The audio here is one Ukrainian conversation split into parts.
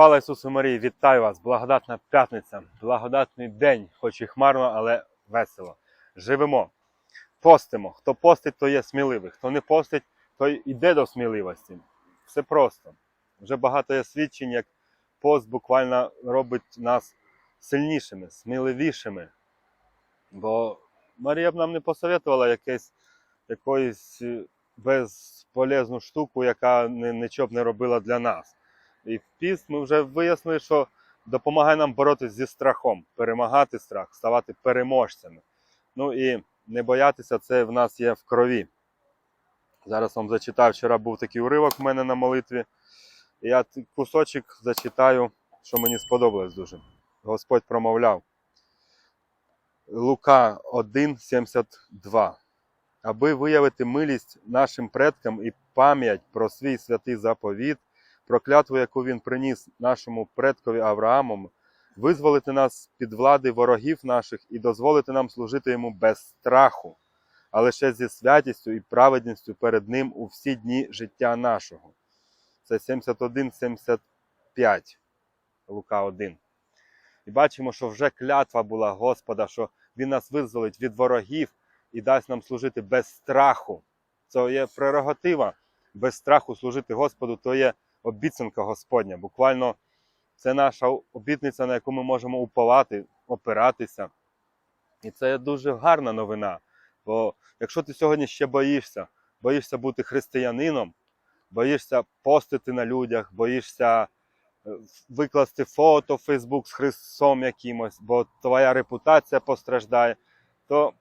Слава Ісусу Марії, вітаю вас! Благодатна п'ятниця, благодатний день, хоч і хмарно, але весело. Живемо, постимо. Хто постить, то є сміливий. Хто не постить, той йде до сміливості. Все просто. Вже багато є свідчень, як пост буквально робить нас сильнішими, сміливішими. Бо Марія б нам не посоветувала якесь, якоюсь е, безполезну штуку, яка нічого б не робила для нас. І в піст ми вже вияснили, що допомагає нам боротися зі страхом, перемагати страх, ставати переможцями. Ну і не боятися, це в нас є в крові. Зараз вам зачитаю, вчора був такий уривок в мене на молитві. Я кусочок зачитаю, що мені сподобалось дуже. Господь промовляв. Лука 1,72. Аби виявити милість нашим предкам і пам'ять про свій святий заповіт, про клятву, яку він приніс нашому предкові Аврааму, визволити нас під влади ворогів наших і дозволити нам служити йому без страху, а лише зі святістю і праведністю перед ним у всі дні життя нашого. Це 71-75 Лука 1. І бачимо, що вже клятва була Господа, що Він нас визволить від ворогів і дасть нам служити без страху. Це є прерогатива. Без страху служити Господу, то є обіцянка Господня. Буквально це наша обітниця, на яку ми можемо уповати, опиратися. І це дуже гарна новина. Бо якщо ти сьогодні ще боїшся, боїшся бути християнином, боїшся постити на людях, боїшся е, викласти фото в Фейсбук з Христом якимось, бо твоя репутація постраждає, то,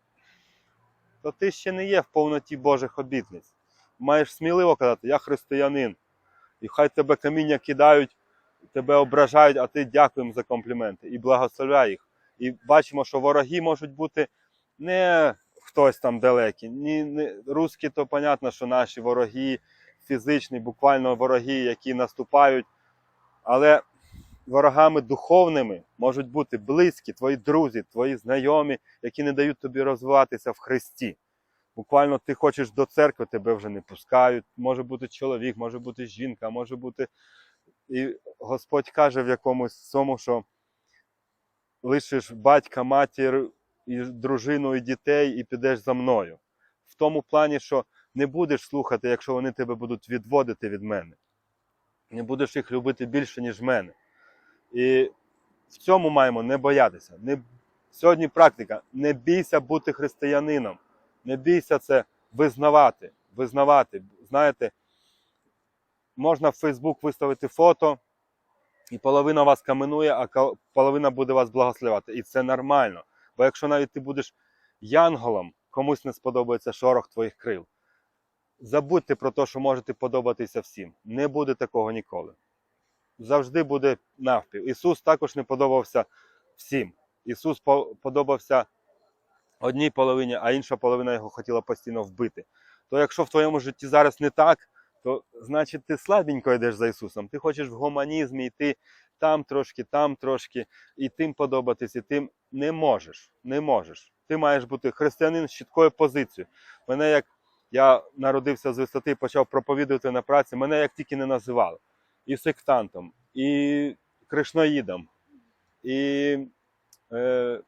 то ти ще не є в повноті Божих обітниць. Маєш сміливо казати, я християнин. І хай тебе каміння кидають, тебе ображають, а ти дякуємо за компліменти і благословляй їх. І бачимо, що вороги можуть бути не хтось там далекий. Ні, не, русські, то понятно, що наші вороги фізичні, буквально вороги, які наступають. Але ворогами духовними можуть бути близькі, твої друзі, твої знайомі, які не дають тобі розвиватися в Христі. Буквально ти хочеш до церкви, тебе вже не пускають. Може бути чоловік, може бути жінка, може бути. І Господь каже в якомусь цьому, що лишиш батька, матір, і дружину, і дітей, і підеш за мною. В тому плані, що не будеш слухати, якщо вони тебе будуть відводити від мене. Не будеш їх любити більше, ніж мене. І в цьому маємо не боятися. Не... Сьогодні практика. Не бійся бути християнином. Не бійся це визнавати. Визнавати. Знаєте, можна в Фейсбук виставити фото, і половина вас каменує, а половина буде вас благословляти. І це нормально. Бо якщо навіть ти будеш янголом, комусь не сподобається шорох твоїх крил. Забудьте про те, що можете подобатися всім. Не буде такого ніколи. Завжди буде навпіл. Ісус також не подобався всім. Ісус подобався одній половині, а інша половина його хотіла постійно вбити. То якщо в твоєму житті зараз не так, то значить ти слабенько йдеш за Ісусом. Ти хочеш в гуманізмі йти там трошки, там трошки, і тим подобатись, і тим не можеш. Не можеш. Ти маєш бути християнин з чіткою позицією. Мене як я народився з висоти почав проповідувати на праці, мене як тільки не називали. І сектантом, і кришноїдом, і е,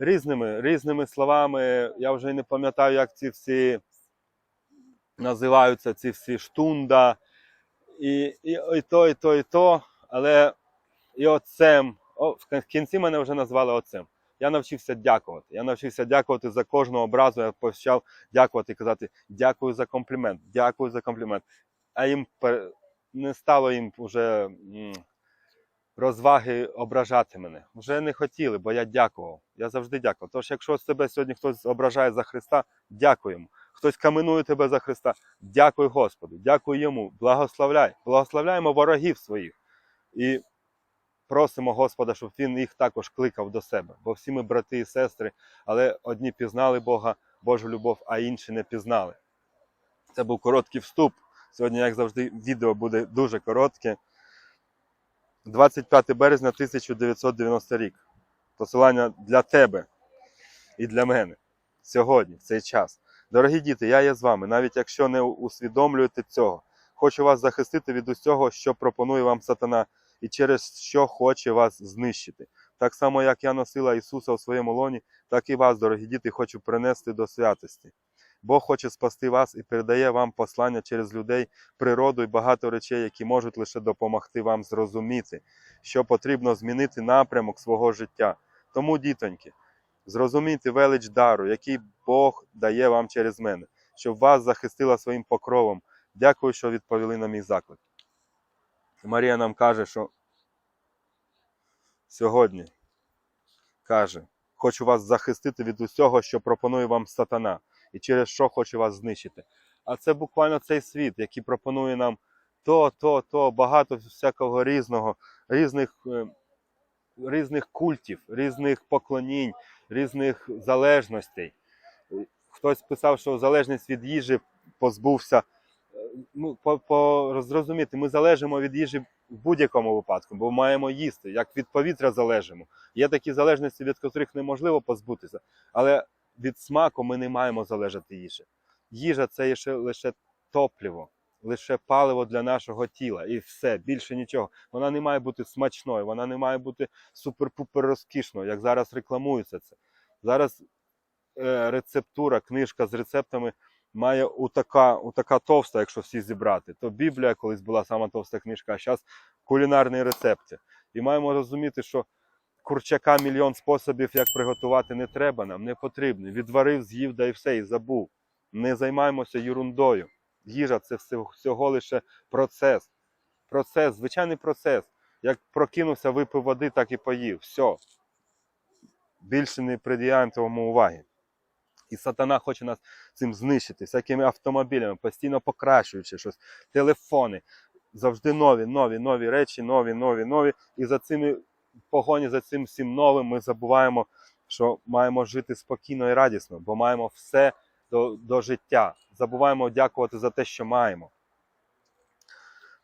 різними, різними словами. Я вже не пам'ятаю, як ці всі називаються, ці всі штунда, і, і, і то, і то, і то, але і отцем. О, в кінці мене вже назвали отцем. Я навчився дякувати. Я навчився дякувати за кожну образу. Я почав дякувати і казати дякую за комплімент, дякую за комплімент. А їм не стало їм вже розваги ображати мене. Вже не хотіли, бо я дякував. Я завжди дякував. Тож, якщо тебе сьогодні хтось ображає за Христа, дякуй йому. Хтось каменує тебе за Христа, дякуй Господу, дякуй йому, благословляй. Благословляємо ворогів своїх. І просимо Господа, щоб Він їх також кликав до себе. Бо всі ми брати і сестри, але одні пізнали Бога, Божу любов, а інші не пізнали. Це був короткий вступ. Сьогодні, як завжди, відео буде дуже коротке. 25 березня 1990 рік. Посилання для тебе і для мене сьогодні, в цей час. Дорогі діти, я є з вами, навіть якщо не усвідомлюєте цього. Хочу вас захистити від усього, що пропонує вам сатана і через що хоче вас знищити. Так само, як я носила Ісуса у своєму лоні, так і вас, дорогі діти, хочу принести до святості. Бог хоче спасти вас і передає вам послання через людей, природу і багато речей, які можуть лише допомогти вам зрозуміти, що потрібно змінити напрямок свого життя. Тому, дітоньки, зрозумійте велич дару, який Бог дає вам через мене, щоб вас захистила своїм покровом. Дякую, що відповіли на мій заклик. Марія нам каже, що сьогодні каже, хочу вас захистити від усього, що пропонує вам сатана, і через що хоче вас знищити. А це буквально цей світ, який пропонує нам то, то, то, багато всякого різного, різних, е, різних культів, різних поклонінь, різних залежностей. Хтось писав, що залежність від їжі позбувся. Е, Ну, по, по зрозуміти, ми залежимо від їжі в будь-якому випадку, бо маємо їсти, як від повітря залежимо. Є такі залежності, від котрих неможливо позбутися, але від смаку ми не маємо залежати їжі. Їжа це ще лише топливо, лише паливо для нашого тіла, і все, більше нічого. Вона не має бути смачною, вона не має бути супер-пупер розкішною, як зараз рекламується це. Зараз е, рецептура, книжка з рецептами має утака, утака товста, якщо всі зібрати. То Біблія колись була сама товста книжка, а зараз кулінарні рецепти. І маємо розуміти, що курчака мільйон способів, як приготувати, не треба нам, не потрібно. Відварив, з'їв, да і все, і забув. Не займаємося ерундою. Їжа це всього лише процес. Процес, звичайний процес. Як прокинувся, випив води, так і поїв. Все. Більше не приділяємо цьому уваги. І сатана хоче нас цим знищити, всякими автомобілями, постійно покращуючи щось, телефони. Завжди нові, нові, нові речі, нові, нові, нові. І за цими погоні за цим всім новим ми забуваємо, що маємо жити спокійно і радісно, бо маємо все до, до життя. Забуваємо дякувати за те, що маємо.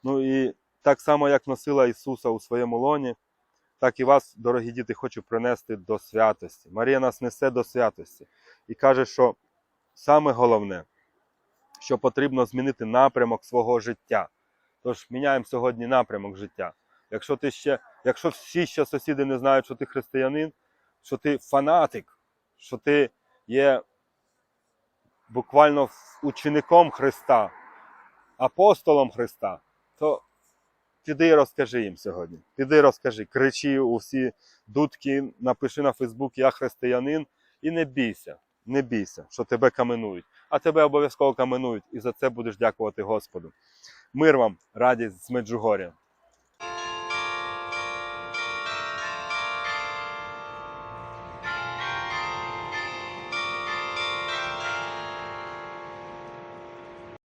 Ну і так само, як носила Ісуса у своєму лоні, так і вас, дорогі діти, хочу принести до святості. Марія нас несе до святості і каже, що саме головне, що потрібно змінити напрямок свого життя. Тож міняємо сьогодні напрямок життя. Якщо ти ще, якщо всі ще сусіди не знають, що ти християнин, що ти фанатик, що ти є буквально учеником Христа, апостолом Христа, то піди і розкажи їм сьогодні. Піди розкажи, кричи у всі дудки, напиши на Фейсбук Я християнин і не бійся, не бійся, що тебе каменують. А тебе обов'язково каменують, і за це будеш дякувати Господу. Мир вам, радість з Меджугоря.